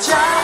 child.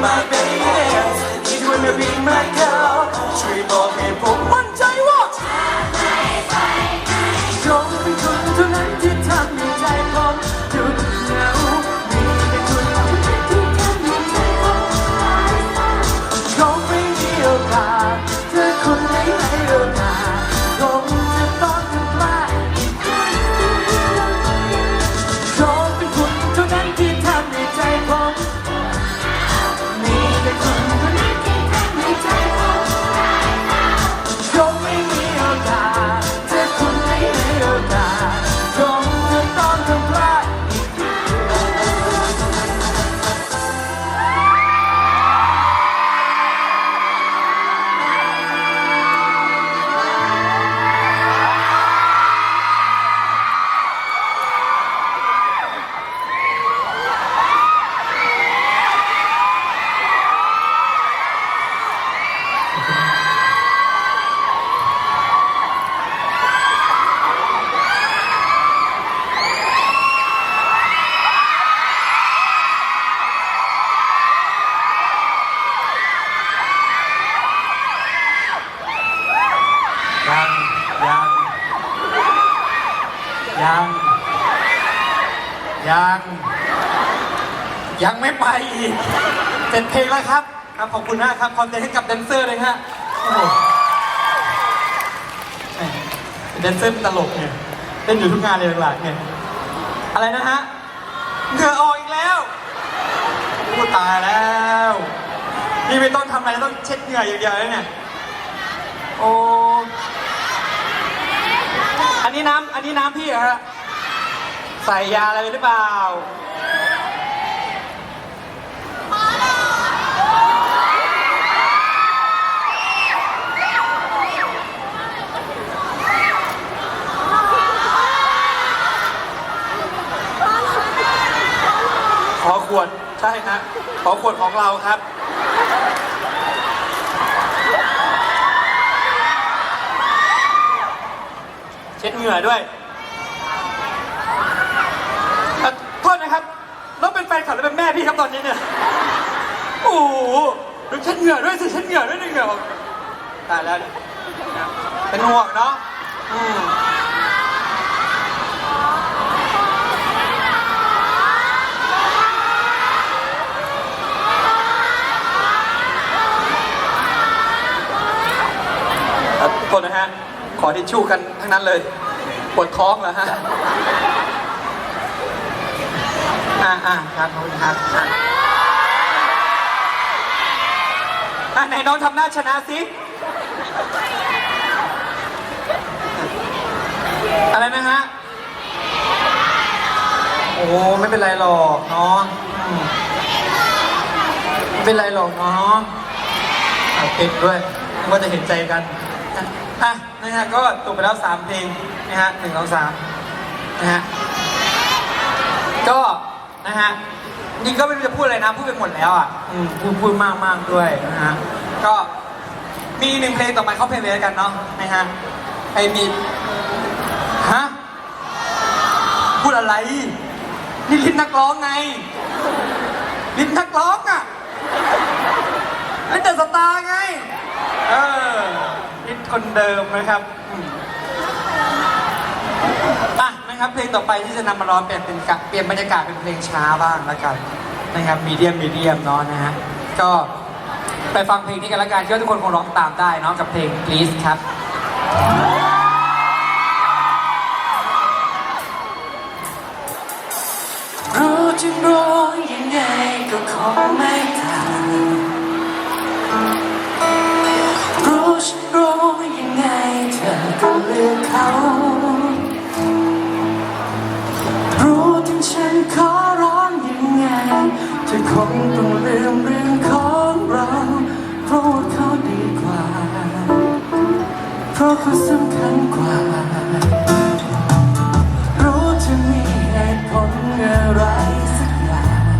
My baby. It wanna be my girl ยัง ยังไม่ไปอีกเจ็ดเพลงแล้วครับ ครับขอบคุณมากครับคอนเทนต์ให้กับแดนเซอร์เลยฮะโอ้โหแหม่แดนเซอร์เป็นตลกเนี่ยเล่นอยู่ทุกงานเลยหลักๆเนี่ยอะไรนะฮะเหงื่อออกอีกแล้วพูดตายแล้วนี่ไม่ต้องทำอะไรต้องเช็ดเหงื่ออย่างเดียวเลยเนี่ยโอ้อันนี้น้ำอันนี้น้ำพี่เหรอฮะ ใส่ยาอะไรหรือเปล่าขอขวดใช่ฮะขอขวดของเราครับ เช็ดเหงื่อด้วยเอ่อโทษนะครับ น้องเป็นแฟนคลับรือเป็นแม่พี่ครับตอนนี้เนี่ย โอ้โหดูเช็ดเหงื่อด้วยสิเช็ดเหงื่อด้วยนึ่เหงื่อตายแล้วเนี่ยเป็นห่วงเนาะอืมเอ่อโทษนะฮะ ขอทิชชู่กันทั้งนั้นเลย ปวดท้องเหรอฮะ อ่าอ่าครับขอบคุณครับอะอะไหนน้องทำหน้าชนะสิอะไรนะฮะ โอ้ไม่เป็นไรหรอกน้องอืมไม่เป็นไรหรอกน้องอะติดด้วยว่าจะเห็นใจกันอะอะนะฮะก็จบไปแล้วสามเพลงนะฮะหนึ่งสองสามนะฮะ ก็ นะฮะจริงก็ไม่รู้จะพูดอะไรนะพูดไปหมดแล้วอะอืมพูดพูดมากมากด้วยนะฮะก็มีหนึ่งเพลงต่อไปเข้าเพลงเลยแล้วกันเนาะนะฮะไอ้มีฮะพูดอะไรนี่ลิ้นนักร้องไงลิ้นนักร้องอะลิ้นเดอะสตาร์ไงเออลิ้นคนเดิมนะครับอืม อะ นะครับเพลงต่อไปที่จะนำมาร้องเปลี่ยนเป็นกะเปลี่ยนบรรยากาศเป็นเพลงช้าบ้างแล้วกันนะครับมีเดียมมีเดียมเนาะนะฮะก็ไปฟังเพลงนี้กันละกันคิดว่าทุกคนคงร้องตามได้เนาะกับเพลง please ครับรู้จึงรู้ยังไงก็คงไม่ทันรู้ฉันรู้ยังไงเธอก็เลือกเขา ต้องลืมเรื่องของเราเพราะว่าเขาดีกว่า เพราะเขาสำคัญกว่า รู้จะมีเหตุผลอะไรสักอย่าง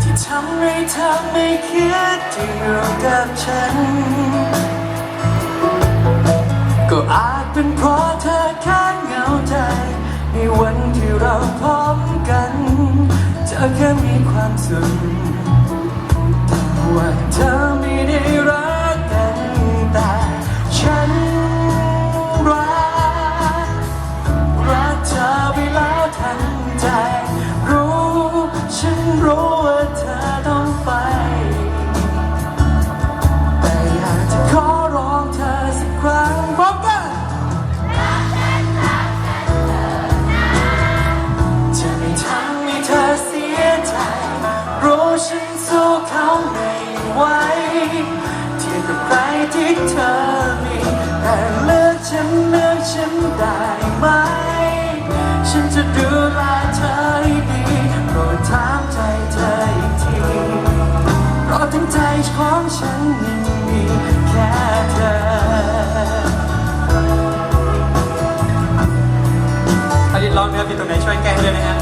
ที่ทำให้เธอไม่คิดจะอยู่กับฉัน ก็อาจเป็นเพราะเธอแค่เหงาใจ ในวันที่เราพร้อมกัน ธอแค่มีความสุขแต่ว่าเธอไม่ได้รัก ผิดตรงไหนช่วยแก้ด้วยนะฮะ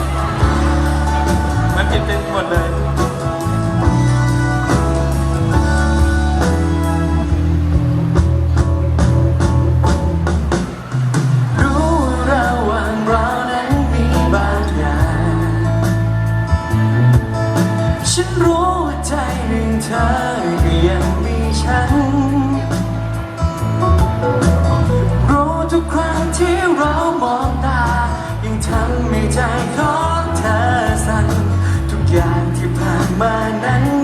มันผิดเป็นหมดเลยฉันรู้ว่าใจหนึ่งเธอก็ยังมีฉัน รู้ทุกครั้งที่เรามอง ใจของเธอสั่งทุกอย่างที่ผ่านมานั้น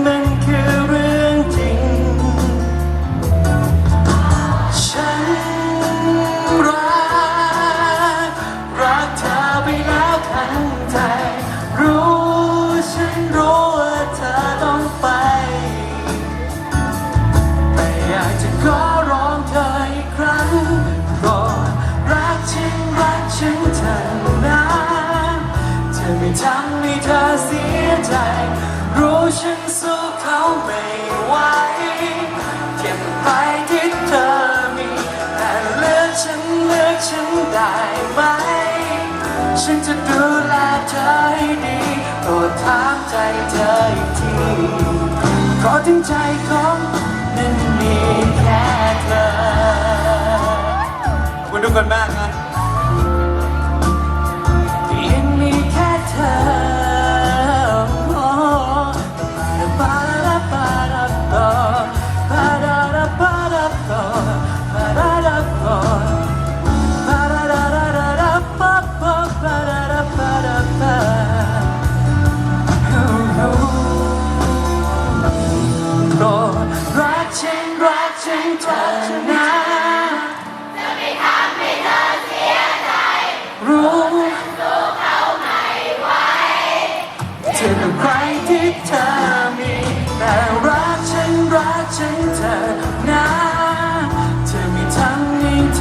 ธอให้ดีโปรดถามใจเธออีกทีขอถึงใจของนั้นมีแค่เธอคุณทุกคนมา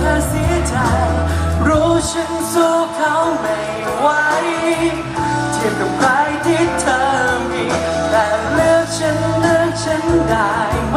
ธอเสียใจ รู้ฉันสู้เขาไม่ไหวเทียบกับใครที่เธอมี แต่เลือกฉันเลือกฉันได้ไหม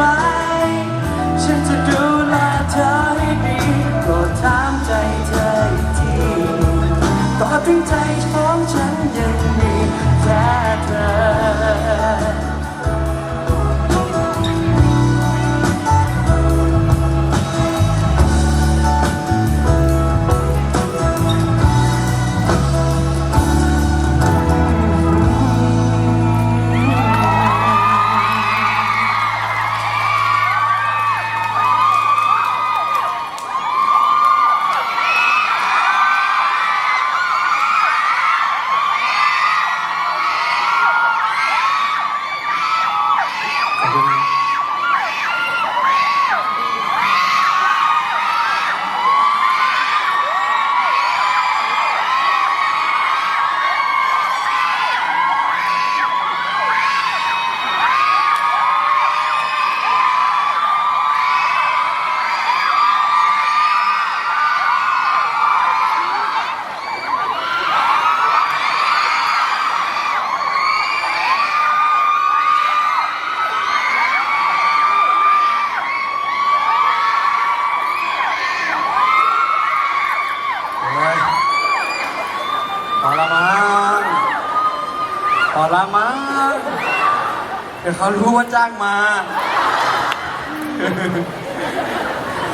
เดี๋ยวเขารู้ว่าจ้างมา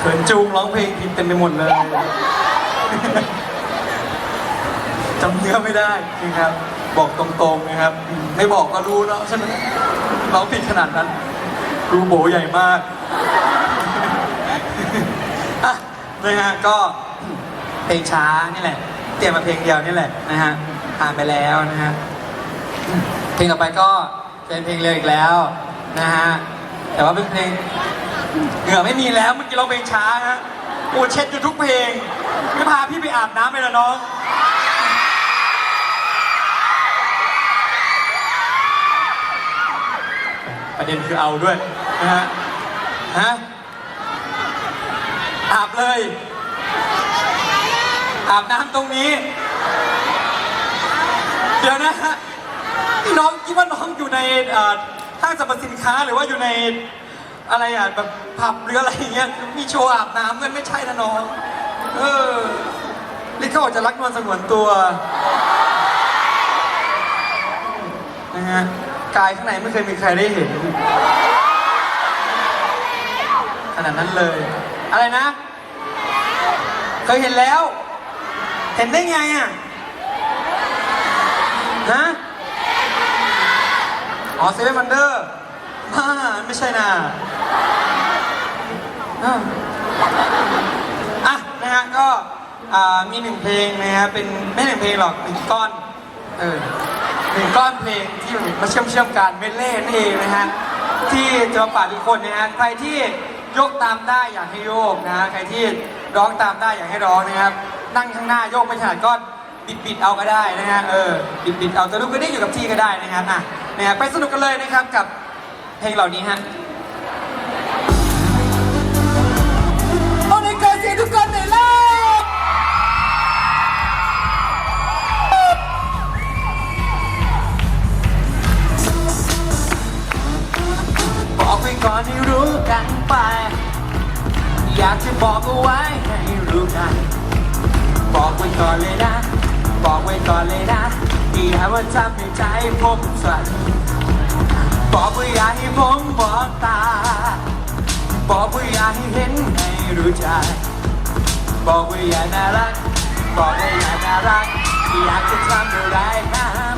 เขินจูงร้องเพลงผิดเต็มไปหมดเลยจำเนื้อไม่ได้จริงครับ บอกตรงๆนะครับ ไม่บอกก็รู้แล้วใช่ไหมร้ผิดขนาดนั้นรูโบใหญ่มากนะฮะก็เพลงช้านี่แหละ เตรียมมาเพลงเดียวนี่แหละนะฮะผ่านไปแล้วนะฮะเพลงต่อไปก็ เป็นเพลงเร็วอีกแล้วนะฮะ แต่ว่าเป็นเพลงเหงื่อไม่มีแล้วเมื่อกี้เราเพลงช้าฮะโอ้เช็ดอยู่ทุกเพลงไม่พาพี่ไปอาบน้ำไปแล้วน้องประเด็นคือเอาด้วยนะฮะฮะอาบเลย อาบน้ำตรงนี้ เดี๋ยวนะฮะ นี่น้องคิดว่าน้องอยู่ในเอ่อห้างสรรพสินค้าหรือว่าอยู่ในอะไรอะแบบผับหรืออะไรอย่างเงี้ยมีโชว์อาบน้ำกันไม่ใช่นะน้อง เออนี่เขาบอกจะรักนวลสงวนตัวนะฮะกายข้างในไม่เคยมีใครได้เห็น ขนาดนั้นเลย อะไรนะ เคยเห็นแล้ว เห็นได้ไงอะ ฮะ อ๋อเซเว่นวันเดอร์มาไม่ใช่นะอะนะฮะก็อ่ามีหนึ่งเพลงนะฮะเป็นไม่หนึ่งเพลงหรอกหนึ่งก้อนเออหนึ่งก้อนเพลงที่มาเชื่อมเชื่อมกันเมดเล่นั่นเองนะฮะที่จะมาฝากทุกคนนะฮะใครที่ยกตามได้อยากให้โยกนะฮะใครที่ร้องตามได้อยากให้ร้องนะครับ นั่งข้างหน้าโยกไม่ถนัดก็บิดบิดๆเอาก็ได้นะฮะเออบิดบิดๆเอาจะลุกก็ได้อยู่กับที่ก็ได้นะครับอะ นะฮะไปสนุกกันเลยนะครับกับเพลงเหล่านี้ฮะ บอกว่าอย่าน่ารักบอกเลยอย่าน่ารักอยากจะทำอะไรห้าม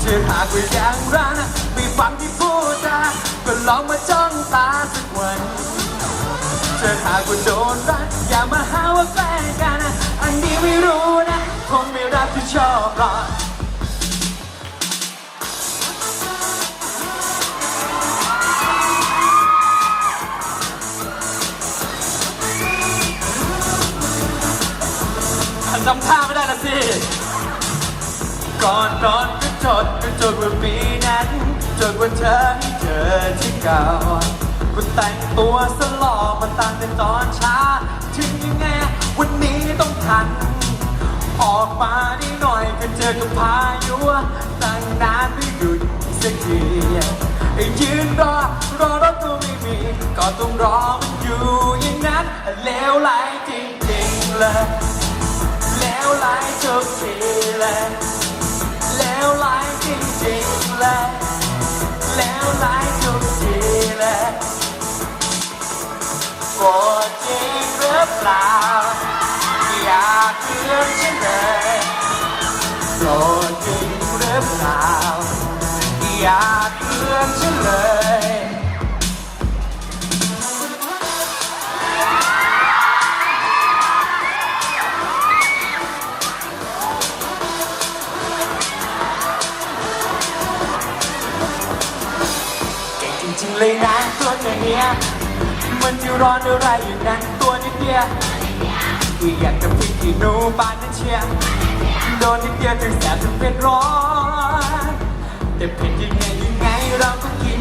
เธอหากว่ายังรักไม่ฟังที่พูดจาก็ลองมาจ้องตาสักวันเธอหากว่าโดนรักอย่ามาหาว่าแฟนกัน อันนี้ไม่รู้นะคงไม่รับที่ชอบหรอก จำท่าไม่ได้ละสิ ก่อนนอนก็จดก็จดว่าปีนั้นจดว่าเธอให้เจอที่เก่าคุณแต่งตัวสลอมาตั้งแต่ตอนเช้าถึงยังไงวันนี้ต้องทัน ออกมาได้หน่อยก็เจอกับพายุตั้งนานไม่หยุดสักทียืนรอรอรถก็ไม่มีก็ต้องรอมันอยู่อย่างนั้นเลวไหลจริงๆเลย แล้วไหลทุกทีเลยแล้วไหลจริงๆเลยแล้วไหลทุกทีเลยโกรธจริงหรือเปล่าอยากเตือนฉันเลยโกรธจริงหรือเปล่าอยากเตือนฉันเลย นี้ยมันจะร้อนอะไรอยู่นั้นตัวนิดเดียวที่อยากจะพิงที่นูบ้านนั้นเชียโดนนิดเดียวถึงแสบถึงเผ็ดร้อนแต่เผ็ดยังไงยังไงเราก็กิน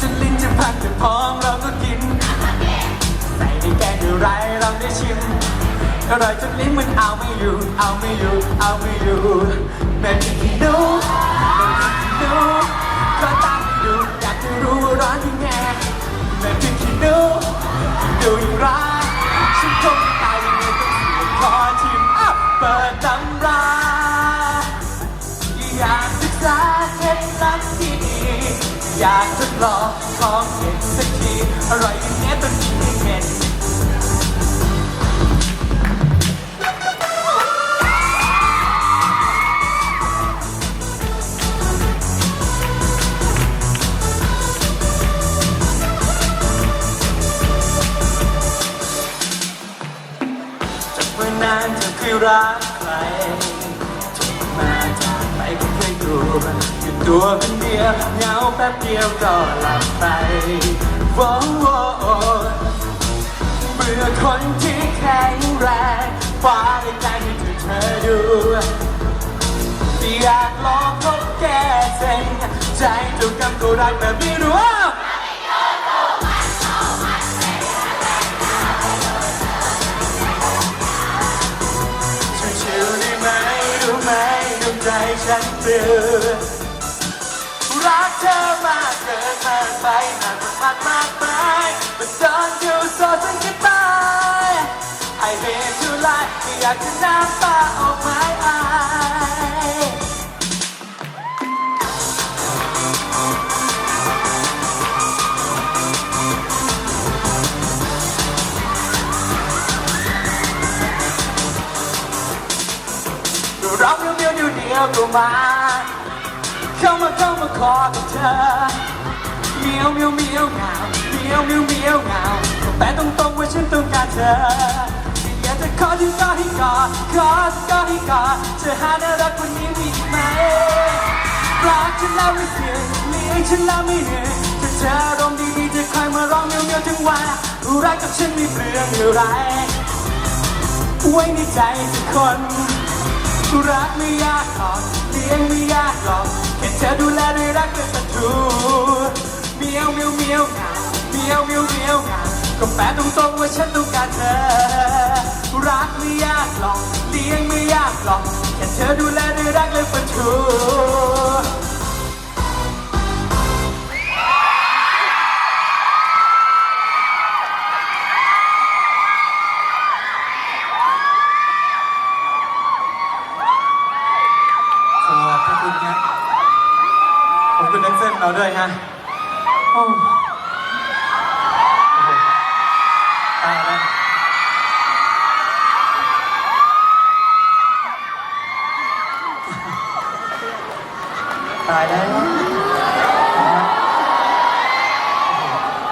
จะลิ้นจะพันจะพองเราก็กิน ใส่ในแกงอะไรเราได้ชิมอร่อยจนลิ้นมันเอาไม่อยู่ เอาไม่อยู่ เอาไม่อยู่แม่พี่ขี้นูแม่พี่นูร้นตา รู้ว่าร้อนยังไงแม่พี่ขี้หนูดูอย่างไรฉันคงตายยังไงต้องเสียขอทิมอัพเปิดตำราอยากศึกษาเคล็ดลับที่ดี อยากทดลองของเห็นสัก ตัวคนเดียวเหงาแป๊บเดียวก็หลับไปโว้โว้เมื่อคนที่แข็งแรงฟ้าได้ใจให้เธอเธอดูอยากลองพบแก้เส้นใจถูกกำกูรักแบบไม่รู้ว่าชิวๆได้ไหมรู้ไหมดวงใจฉันเตือ เธอมากเกินมากไปนานมากมากมาย But don't you so think goodbye I hate to lie ไม่อยากจะน้ำตาออกมาอายร้องเดียวเดียวเดียวเดียวก็มา เข้ามาเข้ามาขอกับเธอเมียวเมียวเมียวเหงาเมียวเมียวเมียวเหงาแต่ตรงตรงๆว่าฉันต้องการเธออยากจะขอที่ก็ให้กอดขอที่ก็ให้กอดเธอหาน่ารักกว่านี้มีอีกไหมรักฉันแล้วไม่เสียเลี้ยงฉันแล้วไม่เหนื่อยถ้าเธออารมณ์ดีๆจะคอยมาร้องเมียวเมียวทั้งวันรักกับฉันไม่เปลืองอะไรไว้ในใจสักคนรักไม่ยากหรอกเลี้ยงไม่ยากหรอก แค่เธอดูแลด้วยรักเป็นศัตรูเมียวเมียวเมียวเหงาเมียวเมียวเมียวเหงาก็แปลตรงๆว่าฉันต้องการเธอ รักไม่ยากหรอกเลี้ยงไม่ยากหรอกแค่เธอดูแลด้วยรักและเป็นทรู เราด้วยฮะโอ้ตายแล้วตายแล้ว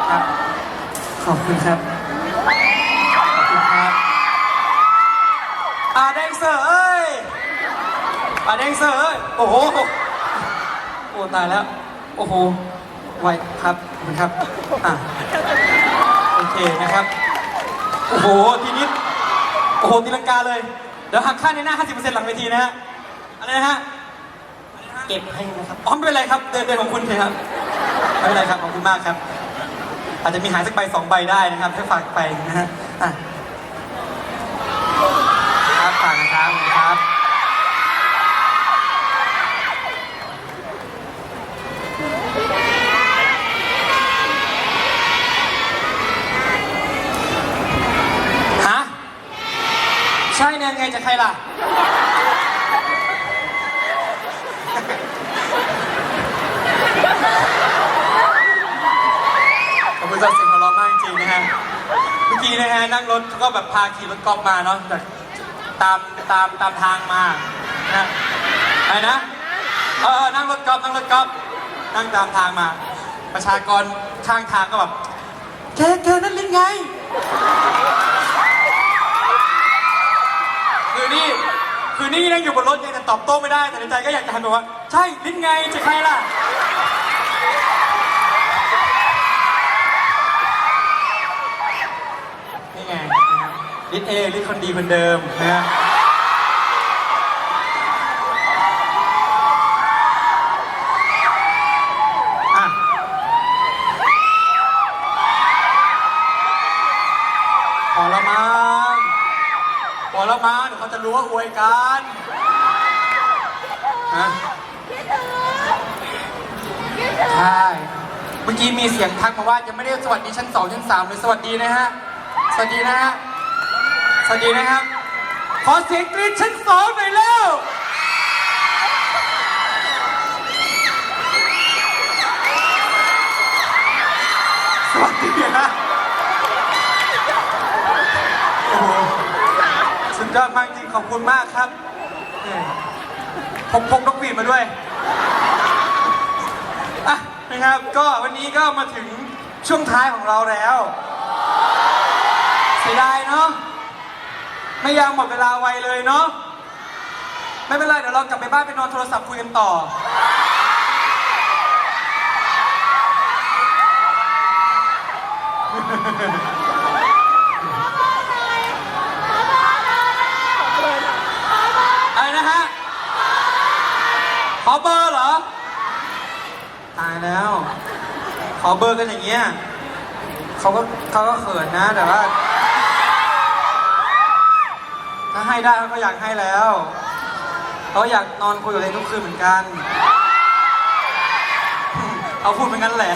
ครับ ขอบคุณครับขอบคุณครับอาแดนเซอร์เอ้ยอาแดงเซอร์เอ้ย โอ้โห โอ้ตายแล้ว โอ้โหไวครับขอบคุณครับอะโอเคนะครับ โอ้โห ทีนี้ โอ้โหตีลังกาเลย เดี๋ยวหักค่าในหน้า 50%หลังเวทีนะฮะ อะไรนะฮะ เก็บให้นะครับอ๋อไม่เป็นไรครับ เดินเดินของคุณเถอะครับ ไม่เป็นไรครับ ขอบคุณมากครับ อาจจะมีหายสักใบสองใบได้นะครับ ให้ฝากไปนะฮะอะ ครับฝากนะครับขอบคุณครับ ฮะ ใช่เนี่ยไงจะใครล่ะ ขอบคุณสำหรับเสียงหัวเราะมากจริงๆนะฮะ เมื่อกี้นะฮะนั่งรถเขาก็แบบพาขี่รถกอล์ฟมาเนาะจากตามตามตามทางมานะอะไรนะ เออเออนั่งรถกอล์ฟนั่งรถกอล์ฟนั่งตามทางมา ประชากรข้างทางก็แบบแกแกนั่นเลิ้นไง คือนี่ คือนี่นั่งอยู่บนรถยังจะตอบโต้ไม่ได้ แต่ในใจก็อยากจะหันไปว่า ใช่ลิ้นไงจะใครล่ะ นี่ไงลิ้นเอลิ้นคนดีคนเดิมนะฮะอะพอละมั้ง พอละมั้งเดี๋ยวเขาจะรู้ว่าอวยกันฮะใช่เมื่อกี้มีเสียงทักมาว่ายังไม่ได้สวัสดีชั้นสองชั้นสามเลยสวัสดีนะฮะสวัสดีนะฮะสวัสดีนะครับขอเสียงกรี๊ดชั้นสองหน่อยเร็ว ยอดมากจริงขอบคุณมากครับผมพกนกหวีดมาด้วยอะนะครับก็วันนี้ก็มาถึงช่วงท้ายของเราแล้วเสียดายเนาะไม่ยางหมดเวลาไวเลยเนาะไม่เป็นไรเดี๋ยวเรากลับไปบ้านไปนอนโทรศัพท์คุยกันต่ออะไรนะฮะ ขอเบอร์เหรอ ตายแล้ว ขอเบอร์กันอย่างเงี้ยเขาก็เขาก็เขินนะ แต่ว่า ถ้าให้ได้เขาก็อยากให้แล้วเขาอยากนอนคุยกับเองทุกคืนเหมือนกันเขาพูดเป็นงั้นแหละ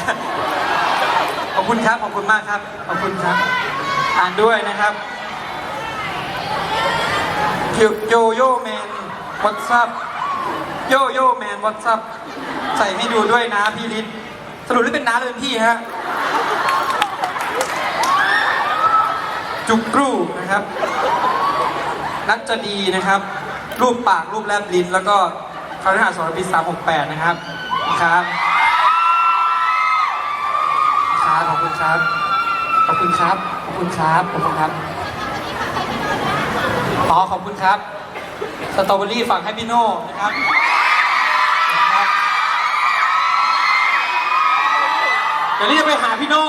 ขอบคุณครับขอบคุณมากครับขอบคุณครับอ่านด้วยนะครับโยโยโยแมนวัตซับ โยโยแมนวัตซับใส่ให้ดูด้วยนะพี่ฤทธิ์สรุปนี่เป็นน้าหรือเป็นพี่ฮะ จุกรูนะครับ นักจะดีนะครับ รูปปากรูปแลบลิ้น แล้วก็คาริหาสรพิษสามหกแปดนะครับครับครับขอบคุณครับ ขอบคุณครับ ขอบคุณครับ ขอบคุณครับ อ๋อ ขอบคุณครับ สตรอเบอรี่ฝากให้พี่โน่นะครับ เดี๋ยวรีบไปหาพี่โน่